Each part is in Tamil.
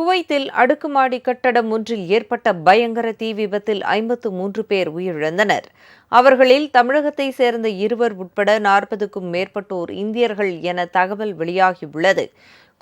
குவைத்தில் அடுக்குமாடி கட்டடம் ஒன்றில் ஏற்பட்ட பயங்கர தீ விபத்தில் ஐம்பத்து மூன்று பேர் உயிரிழந்தனர். அவர்களில் தமிழகத்தை சேர்ந்த இருவர் உட்பட நாற்பதுக்கும் மேற்பட்டோர் இந்தியர்கள் என தகவல் வெளியாகியுள்ளது.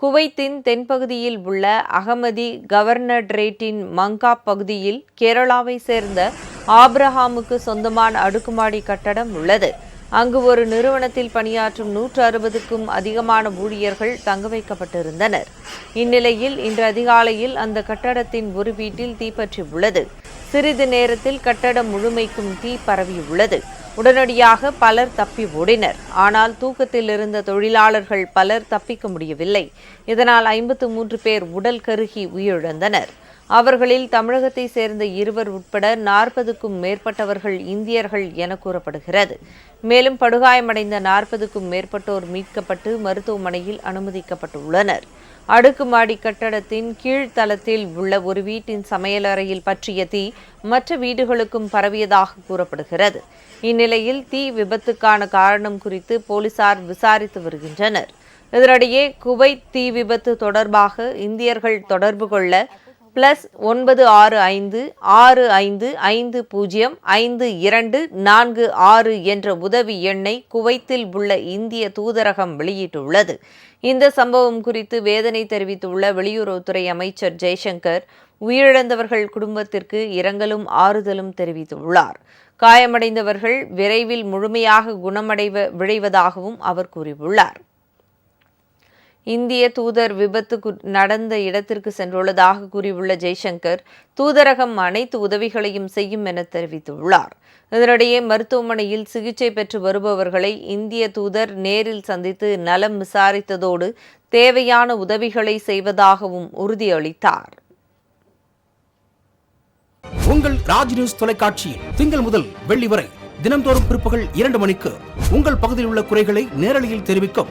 குவைத்தின் தென்பகுதியில் உள்ள அகமதி கவர்னரேட்டின் மங்கா பகுதியில் கேரளாவை சேர்ந்த ஆப்ரஹாமுக்கு சொந்தமான அடுக்குமாடி கட்டடம் உள்ளது. அங்கு ஒரு நிறுவனத்தில் பணியாற்றும் நூற்று அறுபதுக்கும் அதிகமான ஊழியர்கள் தங்க வைக்கப்பட்டிருந்தனர். இந்நிலையில் இன்று அதிகாலையில் அந்த கட்டடத்தின் ஒரு வீட்டில் தீப்பற்றி உள்ளது. சிறிது நேரத்தில் கட்டடம் முழுமைக்கும் தீ பரவியுள்ளது உடனடியாக பலர் தப்பி ஓடினர். ஆனால் தூக்கத்தில் இருந்த தொழிலாளர்கள் பலர் தப்பிக்க முடியவில்லை. இதனால் ஐம்பத்து மூன்று பேர் உடல் கருகி உயிரிழந்தனர். அவர்களில் தமிழகத்தை சேர்ந்த இருவர் உட்பட நாற்பதுக்கும் மேற்பட்டவர்கள் இந்தியர்கள் என கூறப்படுகிறது. மேலும் படுகாயமடைந்த நாற்பதுக்கும் மேற்பட்டோர் மீட்கப்பட்டு மருத்துவமனையில் அனுமதிக்கப்பட்டுள்ளனர். அடுக்குமாடி கட்டடத்தின் கீழ்த்தளத்தில் உள்ள ஒரு வீட்டின் சமையலறையில் பற்றிய தீ மற்ற வீடுகளுக்கும் பரவியதாக கூறப்படுகிறது. இந்நிலையில் தீ விபத்துக்கான காரணம் குறித்து போலீசார் விசாரித்து வருகின்றனர். இதனிடையே குவைத் தீ விபத்து தொடர்பாக இந்தியர்கள் தொடர்பு கொள்ள பிளஸ் ஒன்பது ஆறு ஐந்து ஆறு ஐந்து ஐந்து பூஜ்ஜியம் ஐந்து இரண்டு நான்கு ஆறு என்ற உதவி எண்ணை குவைத்தில் உள்ள இந்திய தூதரகம் வெளியிட்டுள்ளது. இந்த சம்பவம் குறித்து வேதனை தெரிவித்துள்ள வெளியுறவுத்துறை அமைச்சர் ஜெய்சங்கர் உயிரிழந்தவர்கள் குடும்பத்திற்கு இரங்கலும் ஆறுதலும் தெரிவித்துள்ளார். காயமடைந்தவர்கள் விரைவில் முழுமையாக குணமடைவ விழைவதாகவும் அவர் கூறியுள்ளார். இந்திய தூதர் விபத்து நடந்த இடத்திற்கு சென்றுள்ளதாக கூறியுள்ள ஜெய்சங்கர் தூதரகம் அனைத்து உதவிகளையும் செய்யும் என தெரிவித்துள்ளார். இதனிடையே மருத்துவமனையில் சிகிச்சை பெற்று வருபவர்களை இந்திய தூதர் நேரில் சந்தித்து நலம் விசாரித்ததோடு தேவையான உதவிகளை செய்வதாகவும் உறுதியளித்தார். உங்கள் ராஜ் நியூஸ் தொலைக்காட்சியில் திங்கள் முதல் வெள்ளி வரை தினம்தோறும் பிற்பகல் இரண்டு மணிக்கு உங்கள் பகுதியில் உள்ள குறைகளை நேரலையில் தெரிவிக்கும்